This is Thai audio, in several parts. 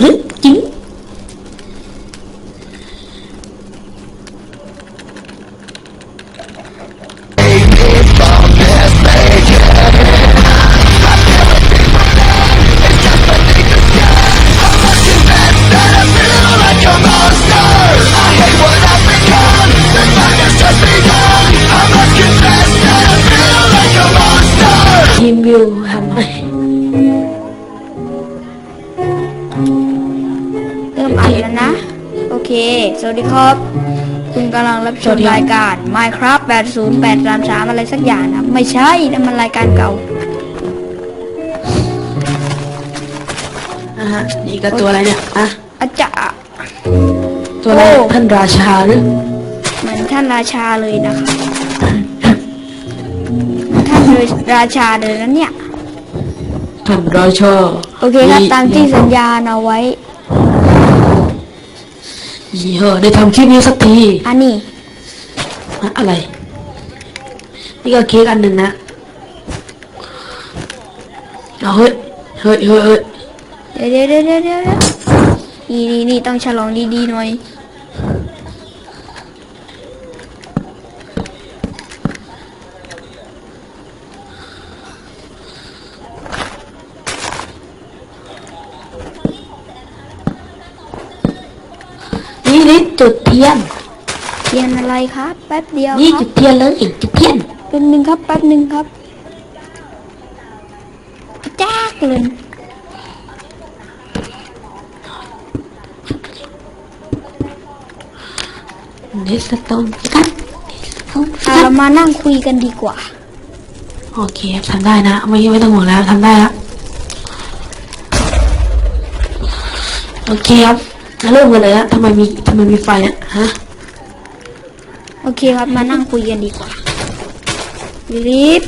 ห วัสดีครับ คุณกำลังรับชมรายการ Minecraft 80833 อะไรสักอย่างนะ ไม่ใช่นั่นมันรายการเก่านะฮะนี่ก็ตัวอะไรเนี่ยอะอาจารย์ตัวอะไรโอ้ท่านราชาหรือเหมือนท่านราชาเลยนะครับท่านราชาเลยนะเนี่ยท่านราชาโอเคครับตามที่สัญญาณเอาไว้ยี่ เหอะได้ทำคลิปนี้สักที อันนี้อะอะไร นี่ก็เค้กอันหนึ่งนะเอาเฮ้ย เฮ้ยเฮ้ยเฮ้ยเดี๋ยวเดี๋ยวเดี๋ยวเดี๋ยวเดี๋ยวนี่นี่นี่ต้องฉลองดีๆหน่อย นี่นี่ จุดเทียน เทียนอะไรครับ แป๊บเดียวนี่ครัจุบดเทียนเลยจุดเทียนแป๊บหนึ่งครับแป๊บหนึ่งครับจ้ากเลยเดสโตนกันเดสโตนเอาเรามานั่งคุยกันดีกว่า โอเคทำได้นะไม่ไม่ต้องห่วงแล้วทำได้แล้วโอเคครับ มาเริ่มกันเลยนะทำไมมีทำไมมีไฟเนี่ยฮะ โอเคครับมานั่งคุยกันดีกว่ารีบ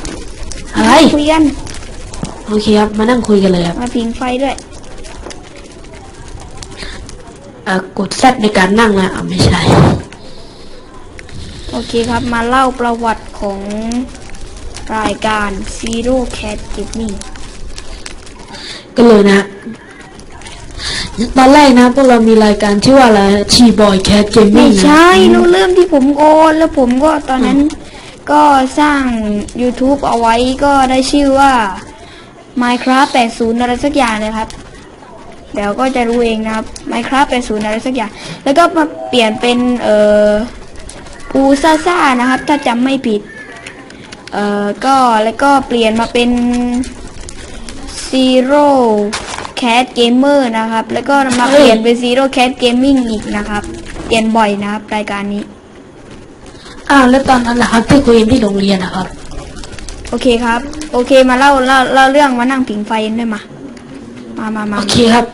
อะไร คุยกันโอเคครับ มานั่งคุยกันเลยครับมาผิงไฟด้วยเอ่อกดแซดในการนั่งนะอะไม่ใช่ โอเคครับมาเล่าประวัติของรายการ Zero Cat Gaming ก็เลยนะ ตอนแรกนะพวกเรามีรายการชื่อว่าอะไรชีบอยแคทเกมไม่มิ่งใช่เราเริ่มที่ผมโอนแล้วผมก็ตอนนั้นก็สร้าง YouTube เอาไว้ก็ได้ชื่อว่า Minecraft 80 อะไรสักอย่างเลยครับ เดี๋ยวก็จะรู้เองนะครับ Minecraft 80 อะไรสักอย่าง แล้วก็มาเปลี่ยนเป็นเอ่อปูซ่าซ่านะครับ ถ้าจำไม่ผิด เอ่อก็แล้วก็เปลี่ยนมาเป็น Zero Cat Gamer นะครับ แล้วก็มาเปลี่ยนเป็น Zero Cat Gaming อีกนะครับ เปลี่ยนบ่อยนะครับ รายการนี้ อ้าวแล้วตอนนั้นล่ะครับที่คุยกันที่โรงเรียนนะครับ โอเคครับ โอเคมาเล่าเล่าเล่าเรื่องมานั่งผิงไฟกันด้วยมา มามามาโอเคครับ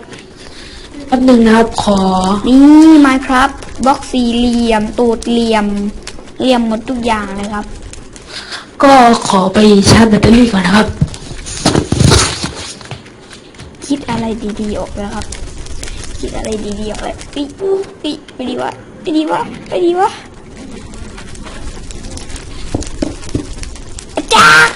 แป๊บหนึงนะครับขอ นี่ Minecraft บล็อกสี่เหลี่ยม ตูดเหลี่ยม เหลี่ยมหมดทุกอย่างเลยครับ ก็ขอไปชาร์จแบตเตอรี่ก่อนนะครับ คิดอะไรดีๆออกแล้วครับ คิดอะไรดีๆออกแล้วปิปิไปดีวะไปดีวะไปดีวะอาจารย์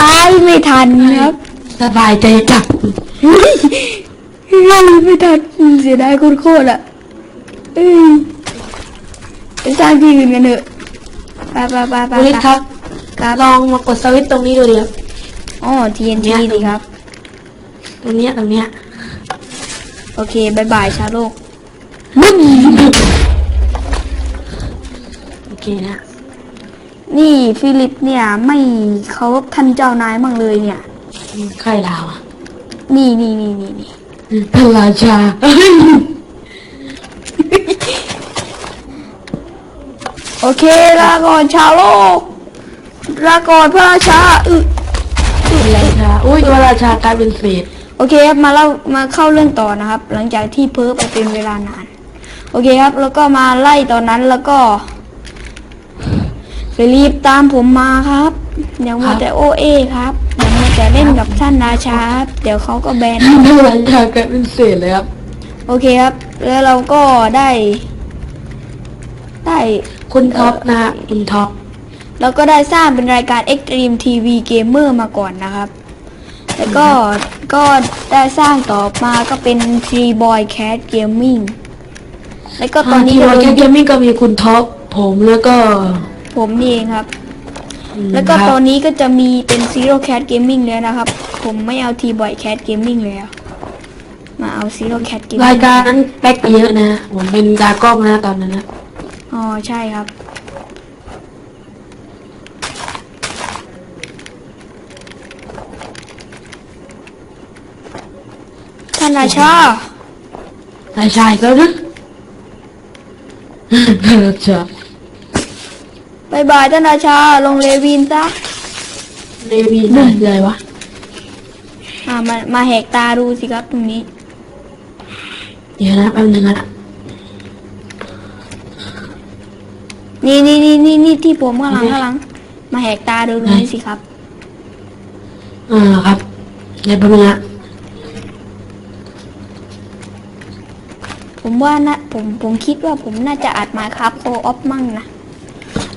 อายไม่ ทันครับสบายใจจับเฮ้ยเราไม่ทันเสียดายโคตรๆอะเอ้ยไปสร้างที่อื่นกันเถอะไปไปไปไปคุณลิศครับครับลองมากดสวิตช์ตรงนี้ดูดิครับอ๋อ TNT ดีครับ ตรงเนี้ยตรงเนี้ยโอเคบายบายชาวโลกมึงโอเคนะ นี่ฟิลิปเนี่ยไม่เคารพท่านเจ้านายมั่งเลยเนี่ยอืมใครดาวอะนี่นี่นี่นี่นี่อืมพระราชาโอเคลาก่อนชาวโลกลาก่อนพระราชาอึพระราชาอุ้ยพระราชากลายเป็นเศษโอเคครับมาเล่ามาเข้าเรื่องต่อนะครับ หลังจากที่เพ้อไปเป็นเวลานาน โอโอเคครับ แล้วก็มาไล่ตอนนั้นแล้วก็ไป รีบตามผมมาครับอย่ามัวแต่โอเอครับอย่ามัวแต่เล่นกับท่านราชาครับเดี๋ยวเขาก็แบนไม่หลังจากกลายเป็นเศษเลยครับ โอเคครับ แล้วเราก็ได้ ได้คุณท็อปนะฮะคุณท็อปเราก็ได้สร้างเป็นรายการ Extreme TV Gamer มาก่อนนะครับ แล้วก็ก็ได้สร้างต่อมาก็เป็น Tree Boy Cat Gaming แล้วก็ตอนนี้ที่ก็ว่าโดแค่นเกมมิ่งก็มีคุณท็อปผมแล้วก็ ผมนี่เองครับอืมแล้วก็ครับตอนนี้ก็จะมีเป็น Zero Cat Gaming แล้วนะครับ ผมไม่เอา T Boy Cat Gaming แล้ว มาเอา Zero Cat Gaming รายการนั้นแป๊กเยอะนะ ผมเป็นดากล้องนะตอนนั้นนะ อ๋อ ใช่ครับ ท่านราชานายชายก็นะเราจะบายบายท่านราชา ลงเลวินซะเรวีน่าเลยวะอ่ามามาแหกตาดูสิครับตรงนี้ เดี๋ยวนะแป๊บนึงนะนี่นี่นี่นี่นี่ที่ผมข้างหลังข้างหลัง มาแหกตาดูตรงนี้สิครับ อ่าครับเดี๋ยวแป๊บนึงนะผมว่านะผมผมคิดว่าผมน่าจะอัดมาครับโคออฟมั่งนะเ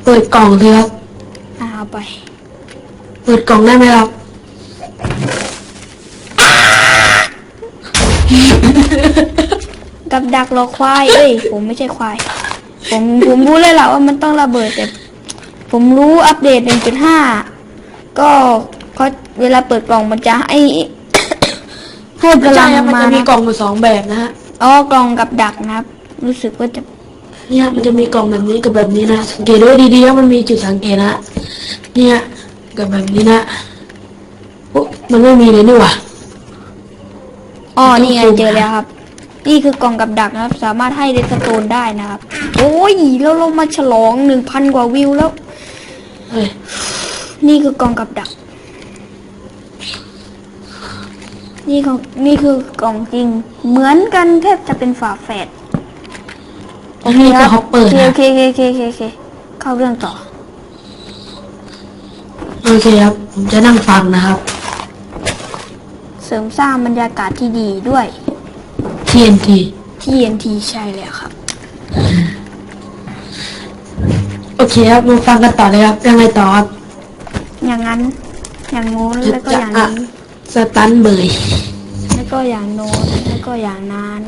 ปิดกล่องเลยครับ อ่าเอาไป เปิดกล่องได้ไหมครับ กับดักรอควาย เอ้ย ผมไม่ใช่ควาย ผม ผมรู้เลยแหละว่ามันต้องระเบิดแต่ ผมรู้อัปเดต 1.5 ก็เขาเวลาเปิดกล่องมันจะให้ ให้พใช่ลังครับมันมาจะมีนะกล่องอยู่สองแบบนะฮะ อ๋อกล่องกับดักนะครับ รู้สึกว่าจะ เนี่ยมันจะมีกล่องแบบนี้กับแบบนี้นะสังเกตด้วยดีๆว่ามันมีจุดสังเกตนะเนี่ยกับแบบนี้นะโอ๊ะมันไม่มีเลยนี่หว่าอ๋อต้องนี่ไงซูมเจอแล้วครับ นี่คือกล่องกับดักนะครับ สามารถให้เดสโตนได้นะครับ โอ้ยแล้วเรามาฉลองหนึ่งพันกว่าวิวแล้วเฮ้ยนี่คือกล่องกับดัก นี่ของนี่คือกล่องจริง เหมือนกันแทบจะเป็นฝาแฝด อันนี้ก็ฮอปเปอร์โอนะเคโอเคโอเคโอเคโอเคเข้าเรื่องต่อ โอเคครับ ผมจะนั่งฟังนะครับ เสริมสร้างบรรยากาศที่ดีด้วย TNT TNT ใช่แล้วครับ โอเคครับมาฟังกันต่อเลยครับยังไงต่อครับอย่างนั้น อย่างโน้นแล้วก็อย่างอะนี้ สตันเบยแล้วก็อย่างโน้นแล้วก็อย่างนั้น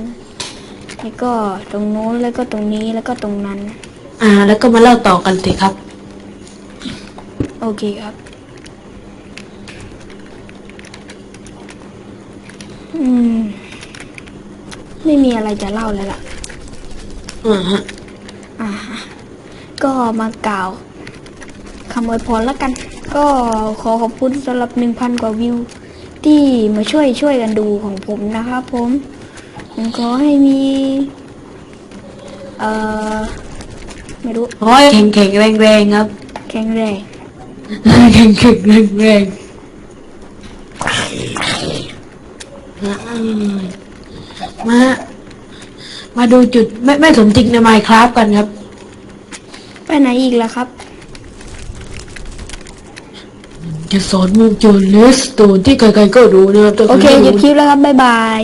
แล้วก็ตรงโน้นแล้วก็ตรงนี้แล้วก็ตรงนั้น อ่า แล้วก็มาเล่าต่อกันสิครับ โอเคครับ อืม ไม่มีอะไรจะเล่าแล้วล่ะ อ่าฮะอ่าฮะก็มากล่าวคำอวยพรแล้วกัน ก็ขอขอบคุณสำหรับหนึ่งพันกว่าวิว ที่มาช่วยช่วยกันดูของผมนะครับผม ผมขอให้มี เอ่อ ไม่รู้ โอ้ยแข็งแข็งแรงแรงๆครับ แข็งแรง แข็งแข็งแรงแรงมา มาดูจุดไม่ไม่สมจริงในไมค์ครับกันครับ ไปไหนอีกล่ะครับ จะสอนมุกโจนเลสโตนที่ใครๆก็รู้นะครับแต่โอเคไม่หยุดรู้คลิปแล้วครับ บ๊ายบาย